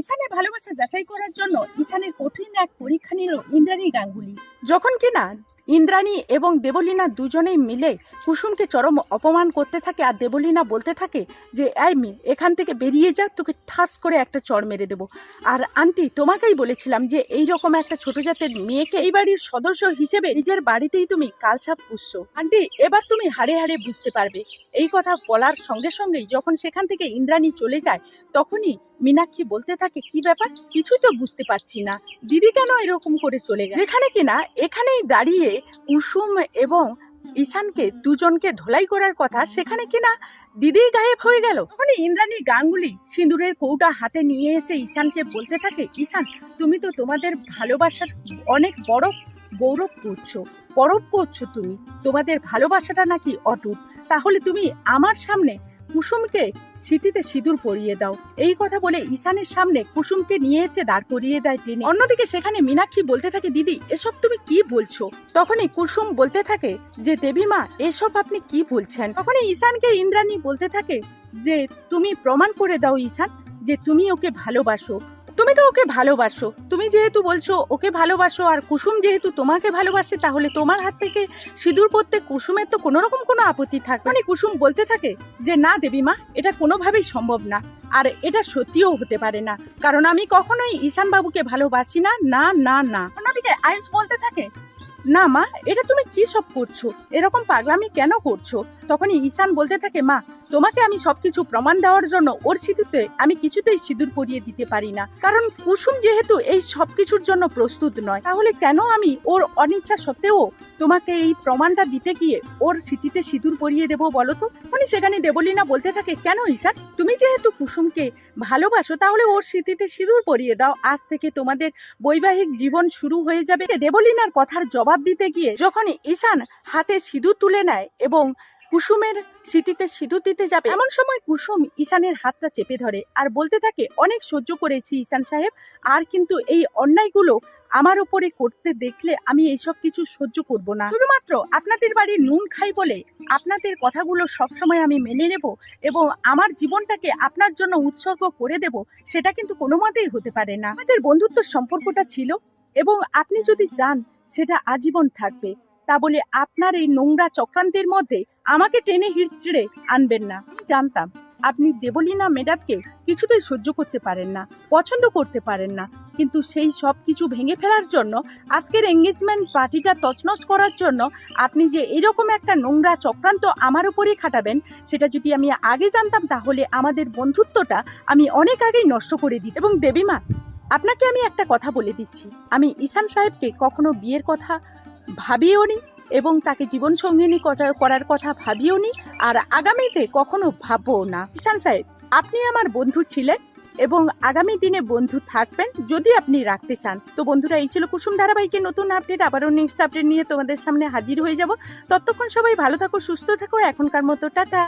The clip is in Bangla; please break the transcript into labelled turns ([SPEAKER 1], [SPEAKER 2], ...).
[SPEAKER 1] ঈশানের ভালোবাসা যাচাই করার জন্য ঈশানের কঠিন এক পরীক্ষা নিল ইন্দ্রাণী গাঙ্গুলি।
[SPEAKER 2] যখন কিনা ইন্দ্রাণী এবং দেবলীনা দুজনেই মিলে কুসুমকে চরম অপমান করতে থাকে আর দেবলীনা বলতে থাকে যে মেয়ে, এখান থেকে বেরিয়ে যা, তোকে ঠাস করে একটা চর মেরে দেবো। আর আন্টি, তোমাকেই বলেছিলাম যে এই রকম একটা ছোট জাতের মেয়েকে এই বাড়ির সদস্য হিসেবে নিজের বাড়িতেই তুমি কালসাপ পুষছো। আন্টি, এবার তুমি হাড়ে হাড়ে বুঝতে পারবে। এই কথা বলার সঙ্গে সঙ্গেই যখন সেখান থেকে ইন্দ্রাণী চলে যায়, তখনই মীনাক্ষী বলতে থাকে, কি ব্যাপার? কিছুই তো বুঝতে পারছি না। দিদি কেন এরকম করে চলে গেল? যেখানে কিনা, এখানেই দাঁড়িয়ে কুসুম এবং ঈশানকে দুজনকে ধোলাই করার কথা, সেখানে কিনা দিদির গায়েব হয়ে গেল। তখন ইন্দ্রাণী গাঙ্গুলি সিঁদুরের কৌটা হাতে নিয়ে এসে ঈশানকে বলতে থাকে, ঈশান, তুমি তো তোমাদের ভালোবাসার অনেক বড় গৌরব করছ, পরব করছ তুমি। তোমাদের ভালোবাসাটা নাকি অটুট। তাহলে তুমি আমার সামনে কুসুমকে স্মৃতিতে সিঁদুর পরিয়ে দাও। এই কথা বলে ঈশানের সামনে কুসুমকে নিয়ে এসে দাঁড় করিয়ে দেয় টেনে অন্যদিকে সেখানে মীনাক্ষী বলতে থাকে, দিদি, এসব তুমি কি বলছো? তখনই কুসুম বলতে থাকে যে, দেবী মা, এসব আপনি কি বলছেন? তখনই ঈশানকে ইন্দ্রাণী বলতে থাকে যে, তুমি প্রমাণ করে দাও ঈশান যে, তুমি ওকে ভালোবাসো। তুমি তো ওকে ভালোবাসো। তুমি যেহেতু বলছো ওকে ভালোবাসো আর কুসুম যেহেতু তোমাকে ভালোবাসে, তাহলে তোমার হাত থেকে সিঁদুর পরতে কুসুমের তো কোনো রকম কোনো আপত্তি থাকে মানে কুসুম বলতে থাকে যে, না দেবী মা, এটা কোনোভাবেই সম্ভব না। আর এটা সত্যিও হতে পারে না। কারণ আমি কখনোই ঈশান বাবুকে ভালোবাসি না না না না। অন্যদিকে আয়ুষ বলতে থাকে, না মা, এটা তুমি কি সব করছ? এরকম পাগলামি কেন করছ? তখনই ঈশান বলতে থাকে, মা তোমাকে আমি সবকিছু প্রমাণ দেওয়ার জন্য ওর সিঁদুরতে আমি কিছুতেই সিঁদুর পরিয়ে দিতে পারি না। কারণ কুসুম যেহেতু এই সব কিছুর জন্য প্রস্তুত নয়, তাহলে কেন আমি ওর অনিচ্ছা সত্ত্বেও তোমাকে এই প্রমাণটা দিতে গিয়ে ওর স্মৃতিতে সিঁদুর পরিয়ে দেবো বলো তো? মানে সেখানে দেবলীনা বলতে থাকে। কেন ঈশান? তুমি যেহেতু কুসুমকে ভালোবাসো, তাহলে ওর স্মৃতিতে সিঁদুর পরিয়ে দাও। আজ থেকে তোমাদের বৈবাহিক জীবন শুরু হয়ে যাবে। দেবলীনার কথার জবাব দিতে গিয়ে যখন ঈশান হাতে সিঁদুর তুলে নেয় এবং কুসুমের স্মৃতিতে সিঁদুর দিতে যাবে। এমন সময় কুসুম ঈশানের হাতটা চেপে ধরে আর বলতে থাকে, অনেক সহ্য করেছি ঈশান সাহেব, আর কিন্তু এই অন্যায়গুলো আমার উপরে করতে দেখলে আমি এইসব কিছু সহ্য করব না। শুধুমাত্র আপনাদের বাড়ির নুন খাই বলে আপনাদের কথাগুলো সবসময় আমি মেনে নেব এবং আমার জীবনটাকে আপনার জন্য উৎসর্গ করে দেব, সেটা কিন্তু কোনো মতেই হতে পারে না। আমাদের বন্ধুত্ব সম্পর্কটা ছিল এবং আপনি যদি চান, সেটা আজীবন থাকবে। তা বলে আপনার এই নোংরা চক্রান্তের মধ্যে আমাকে টেনে হিঁচড়ে আনবেন না। জানতাম, আপনি দেবলীনা ম্যাডামকে কিছুতেই সহ্য করতে পারেন না, পছন্দ করতে পারেন না। কিন্তু সেই সব কিছু ভেঙে ফেলার জন্য, আজকের এঙ্গেজমেন্ট পার্টিটা তছনছ করার জন্য আপনি যে এরকম একটা নোংরা চক্রান্ত আমার উপরেই খাটাবেন, সেটা যদি আমি আগে জানতাম তাহলে আমাদের বন্ধুত্বটা আমি অনেক আগেই নষ্ট করে দিই এবং দেবীমা, আপনাকে আমি একটা কথা বলে দিচ্ছি। আমি ঈশান সাহেবকে কখনো বিয়ের কথা ভাবিও নি এবং তাকে জীবন সঙ্গিনী করা- করার কথা ভাবিও নি আর আগামীতে কখনো ভাববো না। ঈশান সাহেব, আপনি আমার বন্ধু ছিলেন এবং আগামী দিনে বন্ধু থাকবেন যদি আপনি রাখতে চান। তো বন্ধুরা, এই ছিল কুসুম ধারাবাহিকের নতুন আপডেট। আবারও নেক্সট আপডেট নিয়ে তোমাদের সামনে হাজির হয়ে যাব। ততক্ষণ সবাই ভালো থাকো, সুস্থ থাকো। এখনকার মতো, টাটা।